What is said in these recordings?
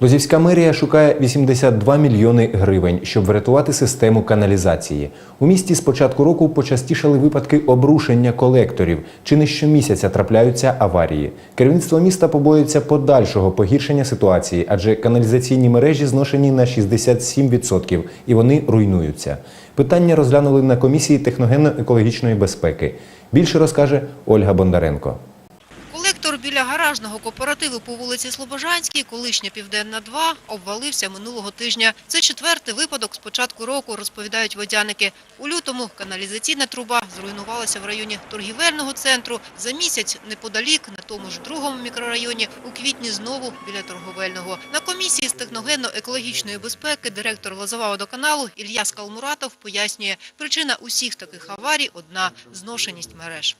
Лозівська мерія шукає 82 мільйони гривень, щоб врятувати систему каналізації. У місті з початку року почастішали випадки обрушення колекторів. Чи не щомісяця трапляються аварії. Керівництво міста побоюється подальшого погіршення ситуації, адже каналізаційні мережі зношені на 67% і вони руйнуються. Питання розглянули на комісії техногенно-екологічної безпеки. Більше розкаже Ольга Бондаренко. Біля гаражного кооперативу по вулиці Слобожанській, колишня Південна 2, обвалився минулого тижня. Це четвертий випадок з початку року, розповідають водяники. У лютому каналізаційна труба зруйнувалася в районі торгівельного центру. За місяць неподалік, на тому ж другому мікрорайоні, у квітні знову біля торговельного. На комісії з техногенно-екологічної безпеки директор Лозова водоканалу Ілья Скалмуратов пояснює, причина усіх таких аварій – одна – зношеність мереж.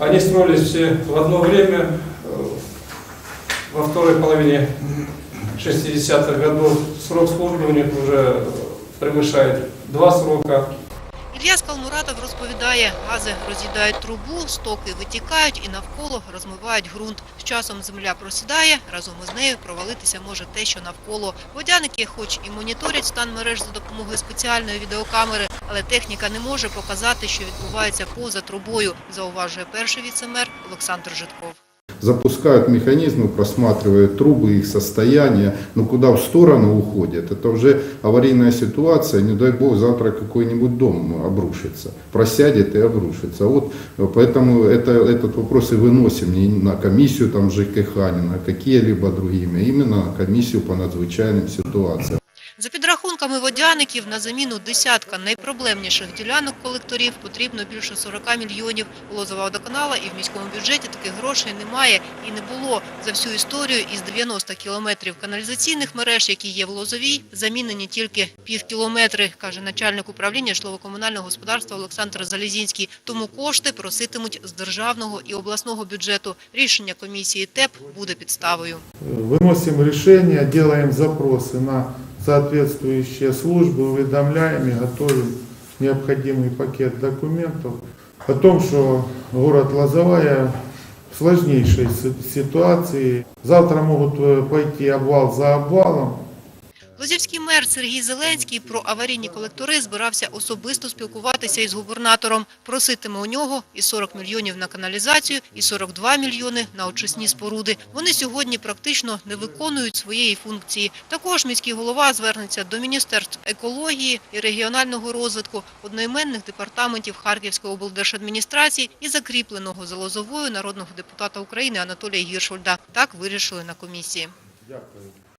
Они строились все в одно время, во второй половине 60-х годов. Срок службы у них уже превышает два срока. Ілля Скалмуратов розповідає, гази роз'їдають трубу, стоки витікають і навколо розмивають ґрунт. З часом земля просідає, разом із нею провалитися може те, що навколо. Водяники хоч і моніторять стан мереж за допомогою спеціальної відеокамери, але техніка не може показати, що відбувається поза трубою, зауважує перший віцемер Олександр Житков. Запускают механизмы, просматривают трубы, их состояние, но куда в сторону уходят, это уже аварийная ситуация, не дай бог завтра какой-нибудь дом обрушится, просядет и обрушится. Вот э, поэтому это, этот вопрос и выносим не на комиссию там ЖКХ, не на какие-либо другими, именно на комиссию по надзвычайным ситуациям. За підрахунками водяників, на заміну десятка найпроблемніших ділянок колекторів потрібно більше 40 мільйонів. У Лозова водоканала і в міському бюджеті таких грошей немає і не було. За всю історію із 90 кілометрів каналізаційних мереж, які є в Лозовій, замінені тільки пів кілометри, каже начальник управління житлово-комунального господарства Олександр Залізінський. Тому кошти проситимуть з державного і обласного бюджету. Рішення комісії ТЕП буде підставою. Выносим решение, делаем запросы на соответствующие службы, уведомляем и готовим необходимый пакет документов о том, что город Лозовая в сложнейшей си- ситуации. Завтра могут э, пойти обвал за обвалом, Лозівський мер Сергій Зеленський про аварійні колектори збирався особисто спілкуватися із губернатором. Проситиме у нього і 40 мільйонів на каналізацію, і 42 мільйони на очисні споруди. Вони сьогодні практично не виконують своєї функції. Також міський голова звернеться до Міністерств екології і регіонального розвитку, одноіменних департаментів Харківської облдержадміністрації і закріпленого за Лозовою народного депутата України Анатолія Гіршольда. Так вирішили на комісії. Дякую.